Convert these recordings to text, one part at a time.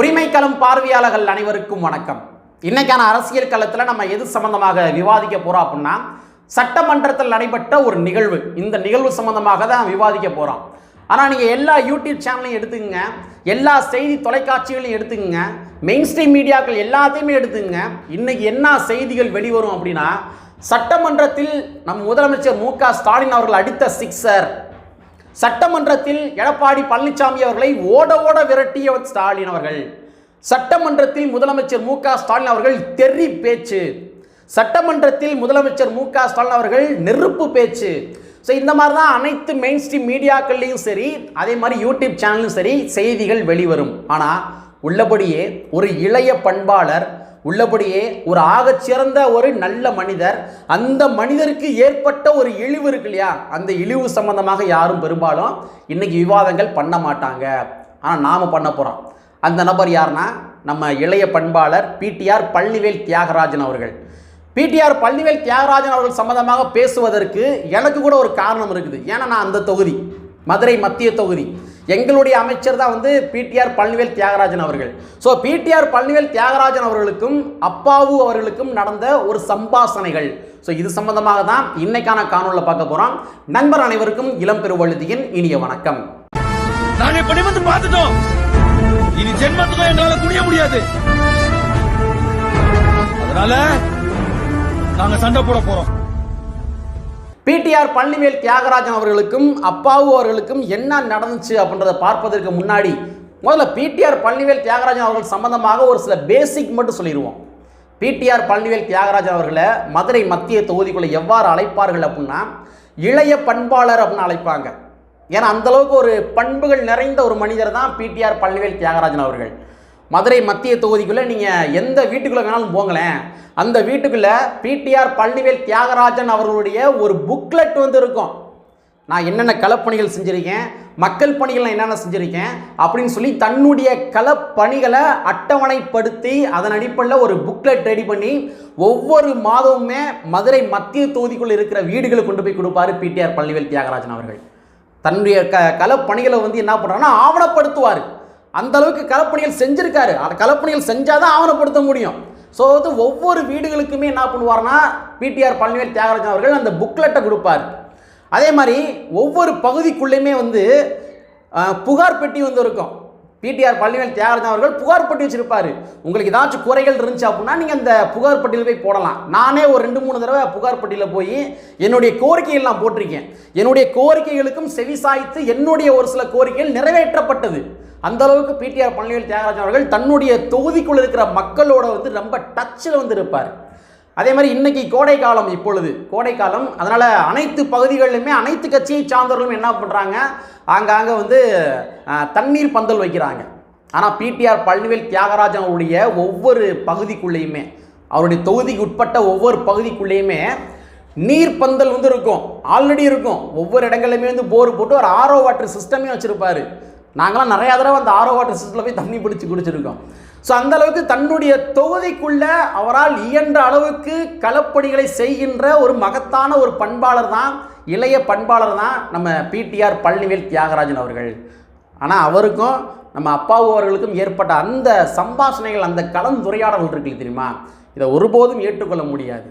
உரிமைக்களம் பார்வையாளர்கள் அனைவருக்கும் வணக்கம். இன்னைக்கான அரசியல் களத்தில் நம்ம எது சம்பந்தமாக விவாதிக்க போறோம் அப்படின்னா சட்டமன்றத்தில் நடைபெற்ற ஒரு நிகழ்வு. இந்த நிகழ்வு சம்பந்தமாக தான் விவாதிக்க போறோம். ஆனால் நீங்கள் எல்லா யூடியூப் சேனலையும் எடுத்துக்கங்க. எல்லா செய்தி தொலைக்காட்சிகளையும் எடுத்துக்கங்க. மெயின் ஸ்ட்ரீம் மீடியாக்கள் எல்லாத்தையுமே எடுத்துக்கங்க. இன்னைக்கு என்ன செய்திகள் வெளிவரும் அப்படின்னா சட்டமன்றத்தில் நம் முதலமைச்சர் மு க ஸ்டாலின் அவர்கள் அடித்த சிக்ஸர் சட்டமன்றத்தில் எடப்பாடி பழனிசாமி அவர்களை ஓட ஓட விரட்டிய ஸ்டாலின் அவர்கள். சட்டமன்றத்தில் முதலமைச்சர் மு ஸ்டாலின் அவர்கள் தெறி பேச்சு. சட்டமன்றத்தில் முதலமைச்சர் மு ஸ்டாலின் அவர்கள் நெருப்பு பேச்சு. ஸோ இந்த மாதிரி தான் அனைத்து மெயின் ஸ்ட்ரீம் மீடியாக்கள்லையும் சரி அதே மாதிரி யூடியூப் சேனலும் சரி செய்திகள் வெளிவரும். ஆனால் உள்ளபடியே ஒரு இளைய பண்பாளர் உள்ளபடியே ஒரு ஆகச்சிறந்த ஒரு நல்ல மனிதர் அந்த மனிதருக்கு ஏற்பட்ட ஒரு இழிவு இருக்கு இல்லையா? அந்த இழிவு சம்பந்தமாக யாரும் பெரும்பாலும் இன்னைக்கு விவாதங்கள் பண்ண மாட்டாங்க. ஆனால் நாம் பண்ண போகிறோம் அந்த நபர் யாருன்னா நம்ம இளைய பண்பாளர் பிடிஆர் பள்ளிவேல் தியாகராஜன் அவர்கள். பிடிஆர் பள்ளிவேல் தியாகராஜன் அவர்கள் சம்பந்தமாக பேசுவதற்கு எனக்கு கூட ஒரு காரணம் இருக்குது. ஏன்னா நான் அந்த தொகுதி மதுரை மத்திய தொகுதி. எங்களுடைய அமைச்சர் தான் வந்து பிடிஆர் பழனிவேல் தியாகராஜன் அவர்கள். ஸோ பிடிஆர் பழனிவேல் தியாகராஜன் அவர்களுக்கும் அப்பாவு அவர்களுக்கும் நடந்த ஒரு சம்பாசனைகள் ஸோ இது சம்பந்தமாக தான் இன்னைக்கான காணொலியில் பார்க்க போகிறோம் நண்பர் அனைவருக்கும் இளம் பெருவழுதியின் இனிய வணக்கம். நாங்கள் இப்ப பார்த்துட்டோம். இனி ஜென்மத்துக்கும் எங்களால குடிய முடியாது. அதனால நாங்க சண்டை போட போறோம். பிடிஆர் பழனிவேல் தியாகராஜன் அவர்களுக்கும் அப்பாவு அவர்களுக்கும் என்ன நடந்துச்சு அப்படின்றத பார்ப்பதற்கு முன்னாடி முதல்ல பிடிஆர் பழனிவேல் தியாகராஜன் அவர்கள் சம்பந்தமாக ஒரு சில பேசிக் மட்டும் சொல்லிடுவோம். பிடிஆர் பழனிவேல் தியாகராஜன் அவர்களை மதுரை மத்திய தொகுதிக்குள்ளே எவ்வாறு அழைப்பார்கள் அப்படின்னா இளைய பண்பாளர் அப்படின்னு அழைப்பாங்க. ஏன்னா அந்த அளவுக்கு ஒரு பண்புகள் நிறைந்த ஒரு மனிதர் தான் பிடிஆர் பழனிவேல் தியாகராஜன் அவர்கள். மதுரை மத்திய தொகுதிக்குள்ளே நீங்கள் எந்த வீட்டுக்குள்ளே வேணாலும் போங்களேன். அந்த வீட்டுக்குள்ளே பிடிஆர் பழனிவேல் தியாகராஜன் அவர்களுடைய ஒரு புக்லெட் வந்து இருக்கும். நான் என்னென்ன களப்பணிகள் செஞ்சுருக்கேன் மக்கள் பணிகள் நான் என்னென்ன செஞ்சுருக்கேன் அப்படின்னு சொல்லி தன்னுடைய களப்பணிகளை அட்டவணைப்படுத்தி அதன் அடிப்படையில் ஒரு புக்லெட் ரெடி பண்ணி ஒவ்வொரு மாதமுமே மதுரை மத்திய தொகுதிக்குள்ளே இருக்கிற வீடுகளை கொண்டு போய் கொடுப்பார் பிடிஆர் பழனிவேல் தியாகராஜன் அவர்கள். தன்னுடைய க களப்பணிகளை வந்து என்ன பண்ணுறாங்கன்னா ஆவணப்படுத்துவார். அந்த அளவுக்கு கலப்பணிகள் செஞ்சிருக்காரு. அந்த கலப்பணிகள் செஞ்சால் தான் ஆவணப்படுத்த முடியும். ஸோ வந்து ஒவ்வொரு வீடுகளுக்குமே என்ன பண்ணுவார்னா பிடிஆர் பழனிவேல் தியாகராஜன் அவர்கள் அந்த புக்லெட்டை கொடுப்பார். அதே மாதிரி ஒவ்வொரு பகுதிக்குள்ளேயுமே வந்து புகார் பெட்டி வந்து இருக்கும். பிடிஆர் பழனிவேல் தியாகராஜன் அவர்கள் புகார் பெட்டி வச்சுருப்பார். உங்களுக்கு ஏதாச்சும் குறைகள் இருந்துச்சு அப்படின்னா நீங்கள் அந்த புகார் பெட்டியில் போய் போடலாம். நானே ஒரு ரெண்டு மூணு தடவை புகார் பட்டியலில் போய் என்னுடைய கோரிக்கைகள் நான் போட்டிருக்கேன். என்னுடைய கோரிக்கைகளுக்கும் செவி சாய்த்து என்னுடைய ஒரு சில கோரிக்கைகள் நிறைவேற்றப்பட்டது. அந்த அளவுக்கு பிடிஆர் பழனிவேல் தியாகராஜன் அவர்கள் தன்னுடைய தொகுதிக்குள் இருக்கிற மக்களோட வந்து ரொம்ப டச்சில் வந்து இருப்பார். அதே மாதிரி இன்னைக்கு கோடை காலம் இப்பொழுது. கோடை காலம் அதனால் அனைத்து பகுதிகளிலுமே அனைத்து கட்சியை சார்ந்தவர்களும் என்ன பண்ணுறாங்க ஆங்காங்கே வந்து தண்ணீர் பந்தல் வைக்கிறாங்க. ஆனால் பிடிஆர் பழனிவேல் தியாகராஜன் அவருடைய ஒவ்வொரு பகுதிக்குள்ளேயுமே அவருடைய தொகுதிக்கு உட்பட்ட ஒவ்வொரு பகுதிக்குள்ளேயுமே நீர் பந்தல் வந்து இருக்கும். ஆல்ரெடி இருக்கும். ஒவ்வொரு இடங்கள்லையுமே வந்து போர் போட்டு ஒரு ஆரோ வாட்டர் சிஸ்டமே வச்சுருப்பாரு. நாங்களாம் நிறையா தடவை அந்த ஆரோ வாட்டர் சிஸ்டத்தில் போய் தண்ணி பிடிச்சி குடிச்சிருக்கோம். ஸோ அந்த அளவுக்கு தன்னுடைய தொகுதிக்குள்ளே அவரால் இயன்ற அளவுக்கு களப்பணிகளை செய்கின்ற ஒரு மகத்தான ஒரு பண்பாளர் தான் இளைய பண்பாளர் தான் நம்ம பிடிஆர் பழனிவேல் தியாகராஜன் அவர்கள். ஆனால் அவருக்கும் நம்ம அப்பாவு அவர்களுக்கும் ஏற்பட்ட அந்த சம்பாஷணைகள் அந்த கலந்துரையாடல் இருக்குது தெரியுமா? இதை ஒருபோதும் ஏற்றுக்கொள்ள முடியாது.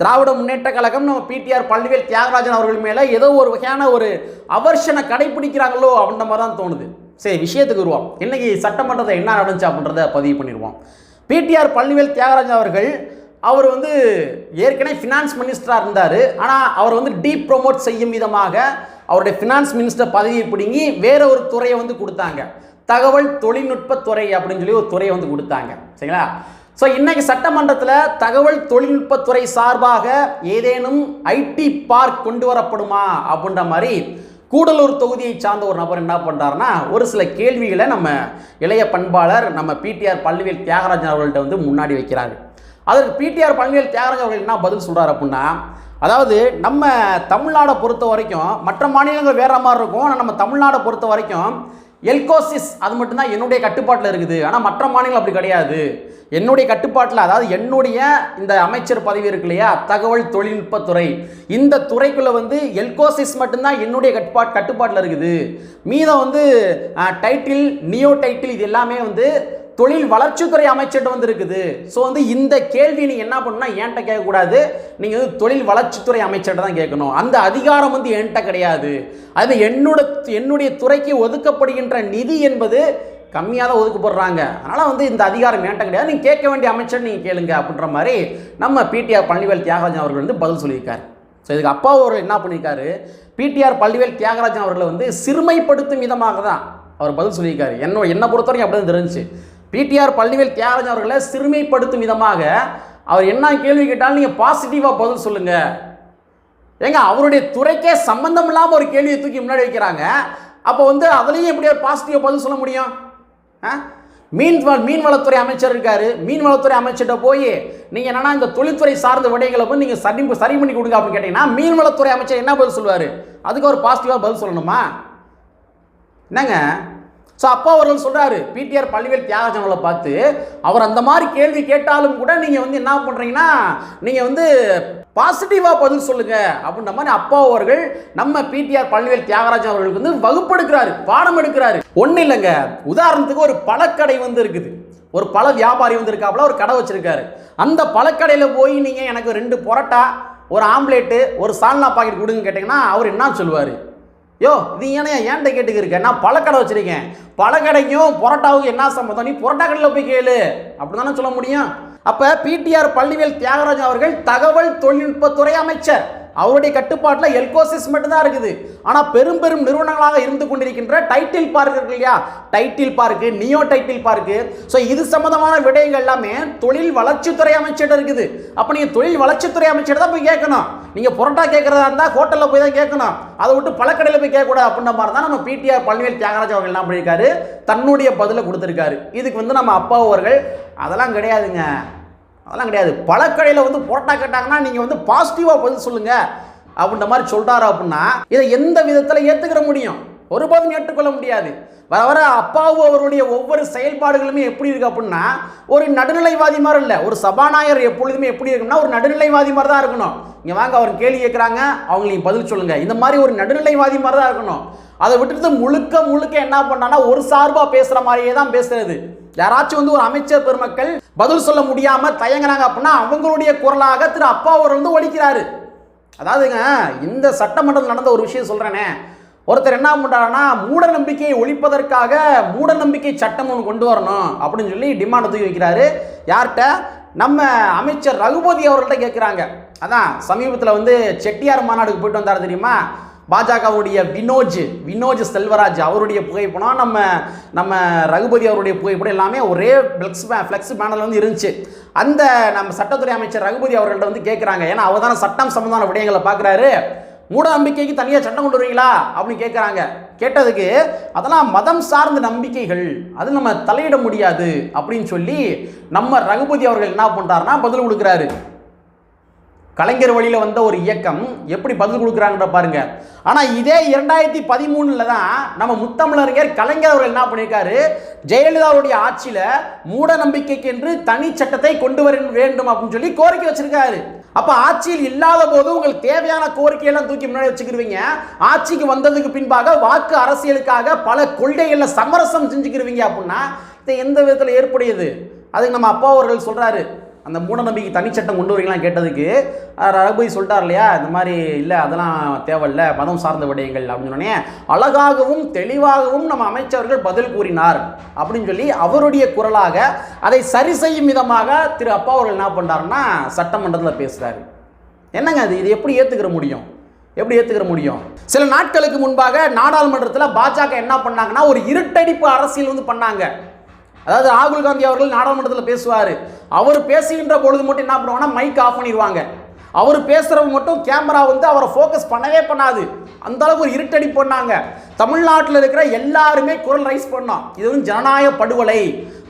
திராவிட முன்னேற்ற கழகம் நம்ம பிடிஆர் பழனிவேல் தியாகராஜன் அவர்கள் மேலே ஏதோ ஒரு வகையான ஒரு அவர்ஷனை கடைபிடிக்கிறாங்களோ அப்படின்ற மாதிரி தான் தோணுது. சரி விஷயத்துக்கு வருவோம். இன்றைக்கி சட்டமன்றத்தில் என்ன நடந்துச்சு அப்படின்றத பதிவு பண்ணிடுவோம். பிடிஆர் பழனிவேல் தியாகராஜன் அவர்கள் அவர் வந்து ஏற்கனவே ஃபினான்ஸ் மினிஸ்டராக இருந்தார். ஆனால் அவர் வந்து டீப் ப்ரொமோட் செய்யும் விதமாக அவருடைய ஃபினான்ஸ் மினிஸ்டர் பதவியை பிடுங்கி வேற ஒரு துறையை வந்து கொடுத்தாங்க. தகவல் தொழில்நுட்பத்துறை அப்படின்னு சொல்லி ஒரு துறையை வந்து கொடுத்தாங்க. சரிங்களா? ஸோ இன்றைக்கி சட்டமன்றத்தில் தகவல் தொழில்நுட்பத்துறை சார்பாக ஏதேனும் ஐடி பார்க் கொண்டு வரப்படுமா அப்படின்ற மாதிரி கூடலூர் தொகுதியை சார்ந்த ஒரு நபர் என்ன பண்ணுறாருன்னா ஒரு சில கேள்விகளை நம்ம இளைய பண்பாளர் நம்ம பிடிஆர் பழனிவேல் தியாகராஜன் அவர்கள்ட்ட வந்து முன்னாடி வைக்கிறாரு. அதற்கு பிடிஆர் பழனிவேல் தியாகராஜன் அவர்கள் என்ன பதில் சொல்கிறார் அப்படின்னா அதாவது நம்ம தமிழ்நாடை பொறுத்த வரைக்கும் மற்ற மாநிலங்கள் வேறு மாதிரி இருக்கும் ஆனால் நம்ம தமிழ்நாடை பொறுத்த வரைக்கும் எல்கோசிஸ் அது மட்டும்தான் என்னுடைய கட்டுப்பாட்டில் இருக்குது. ஆனால் மற்ற மாநிலம் அப்படி கிடையாது. என்னுடைய கட்டுப்பாட்டில் அதாவது என்னுடைய இந்த அமைச்சர் பதவி இருக்கு இல்லையா? தகவல் தொழில்நுட்பத்துறை இந்த துறைக்குள்ளே வந்து எல்கோசிஸ் மட்டும்தான் என்னுடைய கட்டுப்பாட் கட்டுப்பாட்டில் இருக்குது. மீதம் வந்து டைட்டில் நியோ டைட்டில் இது எல்லாமே வந்து தொழில் வளர்ச்சித்துறை அமைச்சர்கிட்ட வந்து இருக்குது ஸோ வந்து இந்த கேள்வி நீங்கள் என்ன பண்ணணும்னா என்கிட்ட கேட்கக்கூடாது? நீங்கள் வந்து தொழில் வளர்ச்சித்துறை அமைச்சர்கிட்ட தான் கேட்கணும். அந்த அதிகாரம் வந்து என்கிட்ட கிடையாது. அது என்னோட என்னுடைய துறைக்கு ஒதுக்கப்படுகின்ற நிதி என்பது கம்மியாக தான் ஒதுக்கப்படுறாங்க. அதனால் வந்து இந்த அதிகாரம் என்கிட்ட கிடையாது. நீங்கள் கேட்க வேண்டிய அமைச்சர் நீங்கள் கேளுங்க அப்படின்ற மாதிரி நம்ம பிடிஆர் பழனிவேல் தியாகராஜன் அவர்கள் வந்து பதில் சொல்லியிருக்கார். ஸோ இதுக்கு அப்பா அவர் என்ன பண்ணியிருக்காரு? பிடிஆர் பள்ளிவேல் தியாகராஜன் அவர்களை வந்து சிறுமைப்படுத்தும் விதமாக தான் அவர் பதில் சொல்லியிருக்காரு. என்ன என்னை பொறுத்தவரைக்கும் அப்படி தான் தெரிஞ்சு பிடிஆர் பள்ளிவேல் தியாகராஜன் அவர்களை சிறுமைப்படுத்தும் விதமாக அவர் என்ன கேள்வி கேட்டாலும் நீங்கள் பாசிட்டிவாக பதில் சொல்லுங்கள் ஏங்க அவருடைய துறைக்கே சம்பந்தம் இல்லாமல் ஒரு கேள்வியை தூக்கி முன்னாடி வைக்கிறாங்க. அப்போ வந்து அதுலேயும் எப்படி ஒரு பாசிட்டிவாக பதில் சொல்ல முடியும்? ஆ? மீன் மீன்வளத்துறை அமைச்சர் இருக்கார். மீன்வளத்துறை அமைச்சர்கிட்ட போய் நீங்கள் என்னென்னா இந்த தொழில்துறை சார்ந்த விடயங்களை வந்து நீங்கள் சரி சரி பண்ணி கொடுங்க அப்படின்னு கேட்டிங்கன்னா மீன்வளத்துறை அமைச்சர் என்ன பதில் சொல்லுவார்? அதுக்கு ஒரு பாசிட்டிவாக பதில் சொல்லணுமா? என்னங்க? ஸோ அப்பா அவர்கள் சொல்கிறாரு பிடிஆர் பள்ளிவேல் தியாகஜனங்களை பார்த்து அவர் அந்த மாதிரி கேள்வி கேட்டாலும் கூட நீங்கள் வந்து என்ன பண்ணுறீங்கன்னா நீங்கள் வந்து பாசிட்டிவாக பதில் சொல்லுங்க. அப்படின்ற மாதிரி அப்பா அவர்கள் நம்ம பிடிஆர் பள்ளிவேல் தியாகராஜன் அவர்களுக்கு வந்து வகுப்பெடுக்கிறாரு பாடம் எடுக்கிறாரு. ஒன்றும் இல்லைங்க உதாரணத்துக்கு ஒரு பழக்கடை வந்து இருக்குது. ஒரு பழ வியாபாரி வந்து இருக்காப்புல ஒரு கடை வச்சுருக்காரு. அந்த பழக்கடையில் போய் நீங்கள் எனக்கு ரெண்டு பரோட்டா ஒரு ஆம்லேட்டு ஒரு சால்னா பாக்கெட் கொடுங்க கேட்டிங்கன்னா அவர் என்ன சொல்லுவார்? யோ இது ஏனையா ஏன்ட்ட கேட்டுக்கு இருக்க நான் பழக்கடை வச்சிருக்கேன். பழக்கடைக்கும் புரோட்டாவுக்கும் என்ன சம்மந்தம் நீ பரோட்டா கடையில் போய் கேளு. அப்படி தானே சொல்ல முடியும்? அப்போ பிடிஆர் பள்ளிவேல் தியாகராஜன் அவர்கள் தகவல் தொழில்நுட்பத்துறை அமைச்சர். அவருடைய கட்டுப்பாட்டில் எல்கோசிஸ் மட்டும்தான் இருக்குது. ஆனால் பெரும் பெரும் நிறுவனங்களாக இருந்து கொண்டிருக்கின்ற டைட்டில் பார்க் இருக்கு இல்லையா? Title park neo title park so இது சம்மந்தமான விடயங்கள் எல்லாமே தொழில் வளர்ச்சித்துறை அமைச்சர்கிட்ட இருக்குது. அப்போ நீங்கள் தொழில் வளர்ச்சித்துறை அமைச்சர் தான் போய் கேட்கணும். நீங்கள் புரோட்டா கேட்குறதா இருந்தால் ஹோட்டலில் போய் தான் கேட்கணும். அதை விட்டு பழக்கடையில் போய் கேட்கக்கூடாது அப்படின்ற மாதிரி தான் நம்ம பிடிஆர் பழனிவேல் தியாகராஜ் அவர்கள் என்ன பண்ணியிருக்காரு? தன்னுடைய பதிலை கொடுத்துருக்காரு. இதுக்கு வந்து நம்ம அப்பா அவர்கள் அதெல்லாம் கிடையாதுங்க. அதெல்லாம் கிடையாது. பழக்கடையில் வந்து புரோட்டா கேட்டாங்கன்னா நீங்கள் வந்து பாசிட்டிவாக பதில் சொல்லுங்கள் அப்படின்ற மாதிரி சொல்கிறாரு அப்படின்னா இதை எந்த விதத்தில் ஏற்றுக்கிற முடியும்? ஒருபோதும் ஏற்றுக்கொள்ள முடியாது. வர வர அப்பாவு அவருடைய ஒவ்வொரு செயல்பாடுகளுமே எப்படி இருக்குது அப்படின்னா ஒரு நடுநிலைவாதி மாதிரி இல்லை. ஒரு சபாநாயகர் எப்பொழுதுமே எப்படி இருக்கும்னா ஒரு நடுநிலைவாதி மாதிரி தான் இருக்கணும். இங்கே வாங்க அவர் கேள்வி கேட்குறாங்க அவங்களையும் பதில் சொல்லுங்கள் இந்த மாதிரி ஒரு நடுநிலைவாதி மாதிரி தான் இருக்கணும். அதை விட்டுட்டு முழுக்க முழுக்க என்ன பண்ணான்னா ஒரு சார்பாக பேசுகிற மாதிரியே தான் பேசுறது. யாராச்சும் வந்து ஒரு அமைச்சர் பெருமக்கள் பதில் சொல்ல முடியாமல் தயங்குறாங்க அப்படின்னா அவங்களுடைய குரலாக திரு அப்பா அவர் வந்து ஒழிக்கிறாரு அதாவதுங்க இந்த சட்டமன்றத்தில் நடந்த ஒரு விஷயம் சொல்கிறேனே ஒருத்தர் என்ன பண்ணுறாருன்னா மூட நம்பிக்கையை ஒழிப்பதற்காக மூட நம்பிக்கை சட்டம் ஒன்று கொண்டு வரணும் அப்படின்னு சொல்லி டிமாண்ட் தூக்கி வைக்கிறாரு. யார்கிட்ட? நம்ம அமைச்சர் ரகுபதி அவர்கள்ட்ட கேட்குறாங்க அதான் சமீபத்தில் வந்து செட்டியார் மாநாடுக்கு போயிட்டு வந்தார் தெரியுமா? பாஜகவுடைய வினோஜ் வினோஜ் செல்வராஜ் அவருடைய புகைப்படம். நம்ம நம்ம ரகுபதி அவருடைய புகைப்படம் எல்லாமே ஒரே ஃப்ளெக்ஸ் ஃப்ளெக்ஸ் பேனல் வந்து இருந்துச்சு. அந்த நம்ம சட்டத்துறை அமைச்சர் ரகுபதி அவர்கள்ட்ட வந்து கேட்குறாங்க ஏன்னா அவர் தானே சட்டம் சம்பந்தமான விடயங்களை பார்க்குறாரு மூட நம்பிக்கைக்கு தனியாக சட்டம் கொண்டு வருவீங்களா? அப்படின்னு கேட்குறாங்க கேட்டதுக்கு அதெல்லாம் மதம் சார்ந்த நம்பிக்கைகள். அது நம்ம தலையிட முடியாது அப்படின்னு சொல்லி நம்ம ரகுபதி அவர்கள் என்ன பண்ணுறாருன்னா பதில் கொடுக்குறாரு. கலைஞர் வழியில் வந்த ஒரு இயக்கம் எப்படி பதில் கொடுக்குறாங்கன்ற பாருங்க. ஆனால் இதே இரண்டாயிரத்தி பதிமூணில் தான் நம்ம முத்தமிழறிஞர் கலைஞர் அவர்கள் என்ன பண்ணியிருக்காரு? ஜெயலலிதாவுடைய ஆட்சியில் மூட நம்பிக்கைக்கு என்று தனி சட்டத்தை கொண்டு வர வேண்டும் அப்படின்னு சொல்லி கோரிக்கை வச்சிருக்காரு. அப்போ ஆட்சியில் இல்லாத போது உங்களுக்கு தேவையான கோரிக்கையெல்லாம் தூக்கி முன்னாடி வச்சுக்கிருவீங்க. ஆட்சிக்கு வந்ததுக்கு பின்பாக வாக்கு அரசியலுக்காக பல கொள்கைகளில் சமரசம் செஞ்சுக்கிருவீங்க அப்படின்னா இது எந்த விதத்தில் ஏற்புடையது? அதுக்கு நம்ம அப்பா அவர்கள் சொல்கிறாரு அந்த மூடநம்பிக்கை தனிச்சட்டம் கொண்டு வரீங்களா கேட்டதுக்கு ரகுபதி சொல்லிட்டார் இல்லையா இந்த மாதிரி இல்லை அதெல்லாம் தேவையில்ல மதம் சார்ந்த விடயங்கள் அப்படின்னு சொன்னோடனே அழகாகவும் தெளிவாகவும் நம்ம அமைச்சர்கள் பதில் கூறினார் அப்படின்னு சொல்லி அவருடைய குரலாக அதை சரி செய்யும் விதமாக திரு அப்பா அவர்கள் என்ன பண்ணுறாருன்னா சட்டமன்றத்தில் பேசுகிறாரு என்னங்க அது? இது எப்படி ஏற்றுக்கிற முடியும்? எப்படி ஏற்றுக்கிற முடியும்? சில நாட்களுக்கு முன்பாக நாடாளுமன்றத்தில் பாஜக என்ன பண்ணாங்கன்னா ஒரு இருட்டடிப்பு அரசியல் வந்து பண்ணாங்க. அதாவது ராகுல் காந்தி அவர்கள் நாடாளுமன்றத்தில் பேசுவார். அவர் பேசுகின்ற பொழுது மட்டும் என்ன பண்ணுவாங்கன்னா மைக் ஆஃப் பண்ணிடுவாங்க. அவர் பேசுகிறவங்க மட்டும் கேமரா வந்து அவரை ஃபோக்கஸ் பண்ணவே பண்ணாது. அந்த அளவுக்கு ஒரு இருட்டடி பண்ணாங்க. தமிழ்நாட்டில் இருக்கிற எல்லாருமே குரல் ரைஸ் பண்ணோம். இது வந்து ஜனநாயக படுகொலை.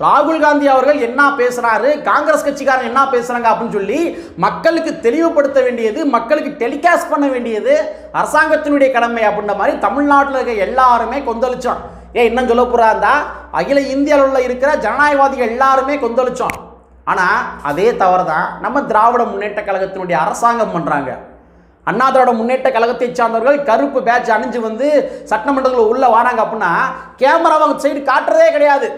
ராகுல் காந்தி அவர்கள் என்ன பேசுறாரு? காங்கிரஸ் கட்சிக்காரன் என்ன பேசுறாங்க அப்படின்னு சொல்லி மக்களுக்கு தெளிவுபடுத்த வேண்டியது மக்களுக்கு டெலிகாஸ்ட் பண்ண வேண்டியது அரசாங்கத்தினுடைய கடமை அப்படின்ற மாதிரி தமிழ்நாட்டில் இருக்க எல்லாருமே கொந்தளிச்சோம். ஏன் இன்னும் சொல்ல போறாந்தா அகில இந்தியாவில் உள்ள இருக்கிற ஜனநாயகவாதிகள் எல்லாருமே கொந்தளிச்சோம். ஆனால் அதே தவறு தான் நம்ம திராவிட முன்னேற்ற கழகத்தினுடைய அரசாங்கம் பண்ணுறாங்க அண்ணா திராவிட முன்னேற்ற கழகத்தை சார்ந்தவர்கள் கருப்பு பேட்ச் அணிஞ்சு வந்து சட்டமன்றத்தில் உள்ளே வராங்க அப்படின்னா கேமராவை அவங்க சைடு காட்டுறதே கிடையாது.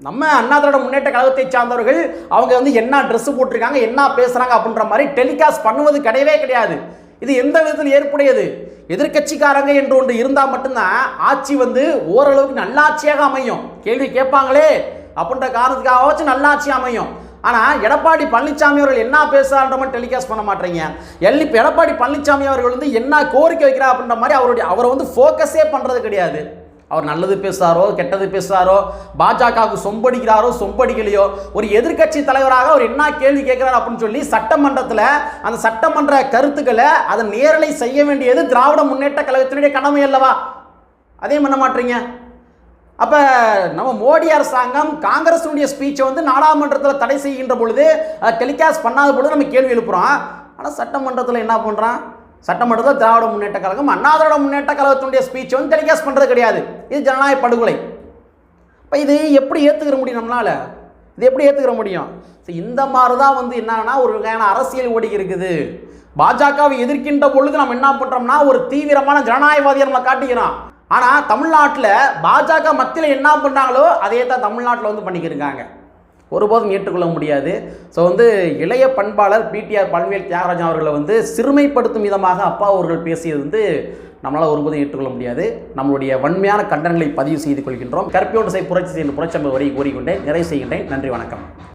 நம்ம அண்ணா திராவிட முன்னேற்ற கழகத்தை சார்ந்தவர்கள் அவங்க வந்து என்ன ட்ரெஸ்ஸு போட்டிருக்காங்க என்ன பேசுகிறாங்க அப்படின்ற மாதிரி டெலிகாஸ்ட் பண்ணுவது கிடையவே கிடையாது. இது எந்த விதத்தில் ஏற்புடையது. எதிர்க்கட்சிக்காரங்க என்று ஒன்று இருந்தால் மட்டும்தான் ஆட்சி வந்து ஓரளவுக்கு நல்லாட்சியாக அமையும். கேள்வி கேட்பாங்களே? அப்படின்ற காரணத்துக்காகவாச்சும் நல்லாட்சி அமையும். ஆனால் எடப்பாடி பழனிசாமி அவர்கள் என்ன பேசுறான்ற மாதிரி டெலிகாஸ்ட் பண்ண மாட்டேறீங்க எல்லி இப்போ எடப்பாடி பழனிசாமி அவர்கள் வந்து என்ன கோரிக்கை வைக்கிறா அப்படின்ற மாதிரி அவருடைய அவரை வந்து ஃபோக்கஸே பண்ணுறது கிடையாது. அவர் நல்லது பேசுகிறாரோ கெட்டது பேசுகிறாரோ பாஜகவுக்கு சொம்படிக்கிறாரோ சொம்படிக்கலையோ ஒரு எதிர்க்கட்சி தலைவராக அவர் என்ன கேள்வி கேட்குறாரு அப்படின்னு சொல்லி சட்டமன்றத்தில் அந்த சட்டமன்ற கருத்துக்களை அதை நேரலை செய்ய வேண்டியது திராவிட முன்னேற்ற கழகத்தினுடைய கடமை அல்லவா? அதையும் பண்ண மாட்டீங்க. அப்போ நம்ம மோடி அரசாங்கம் காங்கிரஸுடைய ஸ்பீச்சை வந்து நாடாளுமன்றத்தில் தடை செய்கின்ற பொழுது டெலிகாஸ்ட் பண்ணாத பொழுது நம்ம கேள்வி எழுப்புகிறோம் ஆனால் சட்டமன்றத்தில் என்ன பண்ணுறான் சட்டமன்றத்தில் திராவிட முன்னேற்ற கழகம் அண்ணா திராவிட முன்னேற்ற கழகத்தினுடைய ஸ்பீச் வந்து டெலிகாஸ்ட் பண்ணுறது கிடையாது. இது ஜனநாயக படுகொலை. இப்போ இது எப்படி ஏற்றுக்கிற முடியும் நம்மளால்? இது எப்படி ஏற்றுக்கிற முடியும்? ஸோ இந்த மாதிரி தான் வந்து என்னன்னா ஒரு வகையான அரசியல் ஓடி இருக்குது. பாஜகவை எதிர்க்கின்ற பொழுது நம்ம என்ன பண்ணுறோம்னா ஒரு தீவிரமான ஜனநாயகவாதியை நம்ம காட்டிக்கிறோம். ஆனால் தமிழ்நாட்டில் பாஜக மத்தியில் என்ன பண்ணுறாங்களோ அதே தான் தமிழ்நாட்டில் வந்து பண்ணிக்கிருக்காங்க ஒருபோதும் ஏற்றுக்கொள்ள முடியாது. ஸோ வந்து இளைய பண்பாளர் பிடிஆர் பழனிவேல் தியாகராஜன் அவர்களை வந்து சிறுமைப்படுத்தும் விதமாக அப்பா அவர்கள் பேசியது வந்து நம்மளால் ஒருபோதும் ஏற்றுக்கொள்ள முடியாது. நம்மளுடைய வன்மையான கண்டனங்களை பதிவு செய்து கொள்கின்றோம். கற்பியோடு செய் புரட்சி செய்யும் புரட்சம்பு வரை கூறிக்கொண்டே நிறைவு செய்கின்றேன். நன்றி வணக்கம்.